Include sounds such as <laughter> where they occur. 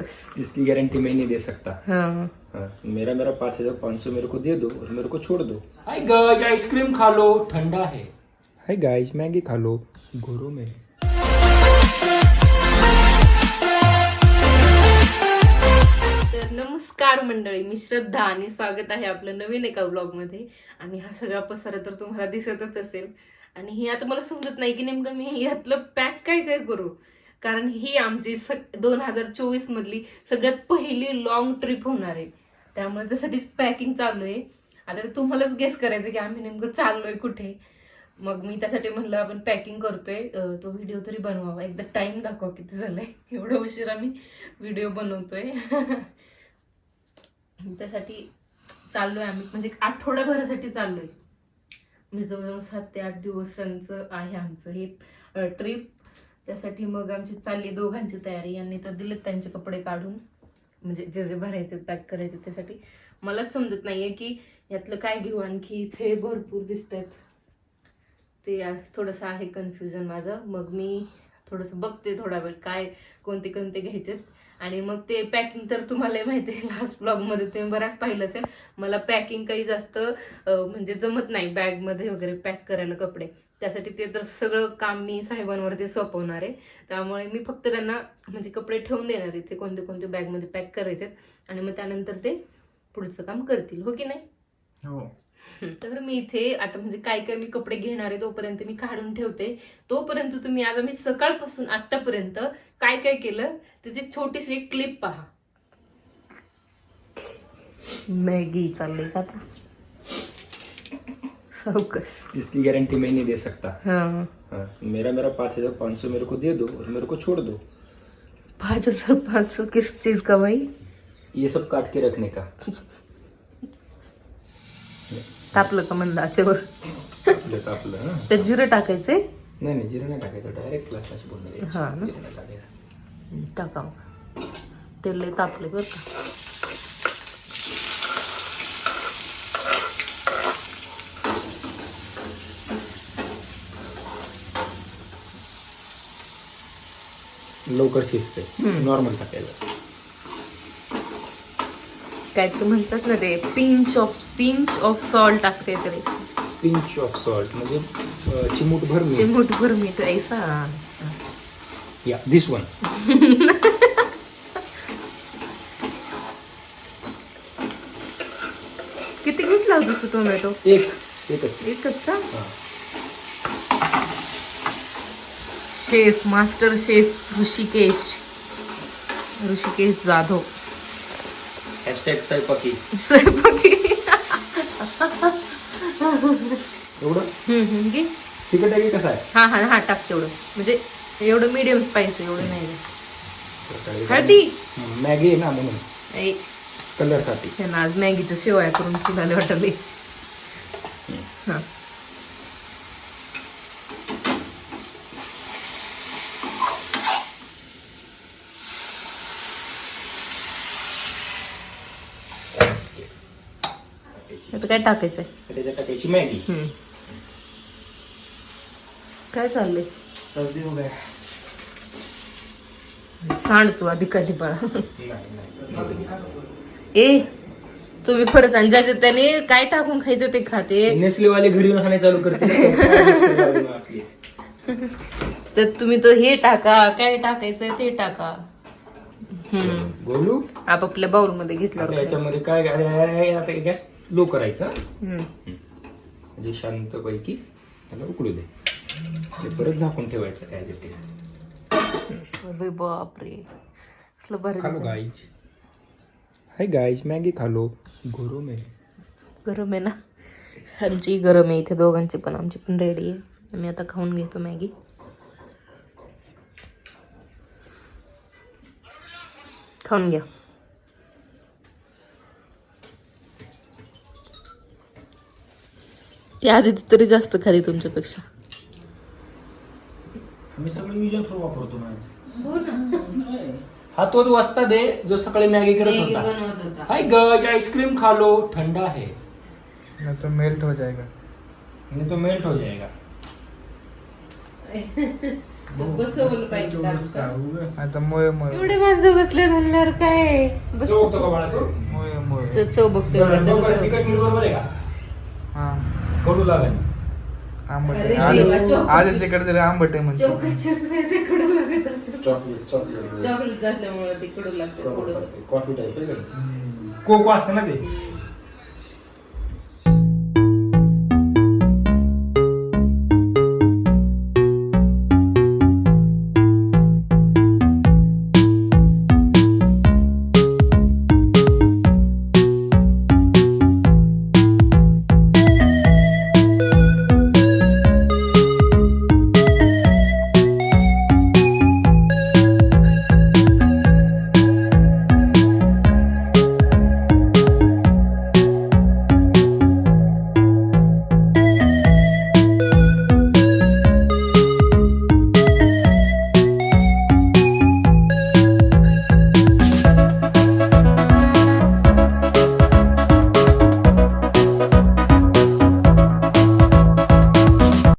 इसकी गारंटी मैं नहीं दे सकता। हाँ। हाँ, मेरा मेरा पाँच हजार पाँच सौ मेरे को दे दो और मेरे को छोड़ दो। हाय गाइस आइसक्रीम खा लो ठंडा है। हाय गाइस मैगी खा लो गोरो में तर नमस्कार मंडळी मी श्रद्धा आणि स्वागत आहे आपलं नवीन एका ब्लॉगमध्ये आणि हा सगळा पसारा तर तुम्हाला दिसतच असेल. आणि हे आता मला समजत नाही की नेमकं मी यातलं पॅक काय काय करू. कारण ही आमची दोन हजार चोवीस मधली सगळ्यात पहिली लॉंग ट्रिप होणार आहे. त्यामुळे त्यासाठीच पॅकिंग चालू आहे. आता तुम्हालाच गेस करायचं की आम्ही नेमकं चाललोय कुठे. मग मी त्यासाठी म्हणलं आपण पॅकिंग करतोय. तो व्हिडिओ तरी बनवावा. एकदा टाइम दाखवा किती झालाय. <laughs> एवढं उशीर मी व्हिडिओ बनवतोय. <laughs> त्यासाठी चाललोय आम्ही. म्हणजे आठवड्याभरासाठी चाललोय. मी जवळजवळ सात ते आठ दिवसांचं आहे आमचं हे ट्रिप त्यासाठी मग आमची चालली दोघांची तयारी. यांनी तर दिलेत त्यांचे कपडे काढून. म्हणजे जे जे भरायचे पॅक करायचे त्यासाठी. मलाच समजत नाहीये की यातलं काय घेऊ? आणखी इथे भरपूर दिसत आहेत ते थोडंसं आहे कन्फ्युजन माझं. मग मी थोडंसं बघते थोडा वेळ काय कोणते कोणते घ्यायचेत. आणि मग ते पॅकिंग तर तुम्हाला माहिती आहे लास्ट ब्लॉगमध्ये तुम्ही बराच पाहिलं असेल. मला पॅकिंग काही जास्त म्हणजे जमत नाही बॅगमध्ये वगैरे पॅक करायला कपडे. त्यासाठी ते तर सगळं काम मी साहेबांवरती सोपवणार आहे. त्यामुळे मी फक्त त्यांना म्हणजे कपडे ठेवून देणार आहे. ते कोणते कोणते बॅगमध्ये पॅक करायचे आणि मग त्यानंतर ते पुढचं काम करतील. हो की नाही? हो. तर मी इथे आता म्हणजे काय काय मी कपडे घेणार आहे तोपर्यंत मी काढून ठेवते. तोपर्यंत तुम्ही आज आम्ही सकाळपासून आतापर्यंत काय काय केलं त्याची छोटीशी एक क्लिप पहा. मॅगी चालली का आता? सावकस इसकी गारंटी मैं नहीं दे सकता। हा। हाँ, मेरा मेरा पाँच हजार पाँच सौ मेरे को दे दो और मेरे को छोड़ दो। पाच हजार पाच सौ किस चीज का भाई? ये सब काट के रखने का। तापलं का मंदाच्यावर देता आपलं ना त्यात जिरं टाकायचे नाही नाही जिरं नाही टाकायचं डायरेक्ट क्लासला बोलणार हा ना? जिरं नाही टाकायचं टाका मग. तेल लय तापले बरं का लवकर शिजते हम्म. नॉर्मल टाकायचं काय ते म्हणतात ना ते pinch of pinch of salt असं काहीतरी. पिंच ऑफ सॉल्ट म्हणजे अं, चिमूटभर मीठ. चिमूट भर मीठ ऐसा. या दिस वन किती घेतला होता तू टोमॅटो एक एकच. एकच का? हा. Chef master chef Rishikesh. Rishikesh Jadhav. Hashtag स्वयंपाकी. स्वयंपाकी. एवढं? हम्म, हम्म, घे. तिखट आहे की कसं आहे? हा हा हा टाक तेवढं. म्हणजे एवढं मीडियम स्पाइस एवढं नाही. हळदी. हम्म, मॅगी आहे ना म्हणून. ऐ, कलरसाठी. त्यांना आज मॅगीच्या शेवया करून फुलाले वाटले हा. आता काय टाकायचंय? त्याच्यात टाकायची मॅगी. हम्म. काय चाललंय? सर्दी हो सांड तू आधी खाली बाळा. नाही नाही. ए तुम्ही आणि ज्याच्यात त्याने काय टाकून खायचं ते खाते? नेसले वाले घरी येऊन खाणे चालू करते? तर तुम्ही तो हे टाका काय टाकायचं ते टाका. हम्म. गोलू? आपापल्या बाउलमध्ये आता घेतलं याच्यामध्ये काय काय- आता गॅस लो करायचा. म्हणजे शांतपैकी त्याला उकळू दे. ते परत झाकून ठेवायचं ऍज इट इज बापरे. कसलं भारी खालो. गाईज हाय गाईज मॅगी खालो. गोरो में गरम आहे ना? आमची गरम आहे इथे दोघांची पण. आमची पण रेडी आहे. मी आता खाऊन घेतो मॅगी. खाऊन घ्या. ती आधी तरी जास्त खाली तुमच्यापेक्षा. आम्ही थ्रू वापरतो हा तोच वाजता दे जो सकाळी मॅगी करत होता. हाय गज आईस्क्रीम खालो थंड आहे. तो मेल्ट हो जाएगा. नाही तो मेल्ट हो जाएगा. <laughs> बसवलं आता बसले म्हणल्यावर काय? बस चव बरोबर आहे का? हा. कडू लागेल. आंबट आज तिकडे आंबट आहे म्हणजे चॉकलेट चॉकलेट. कडू कॉफी कोको असतं ना ते.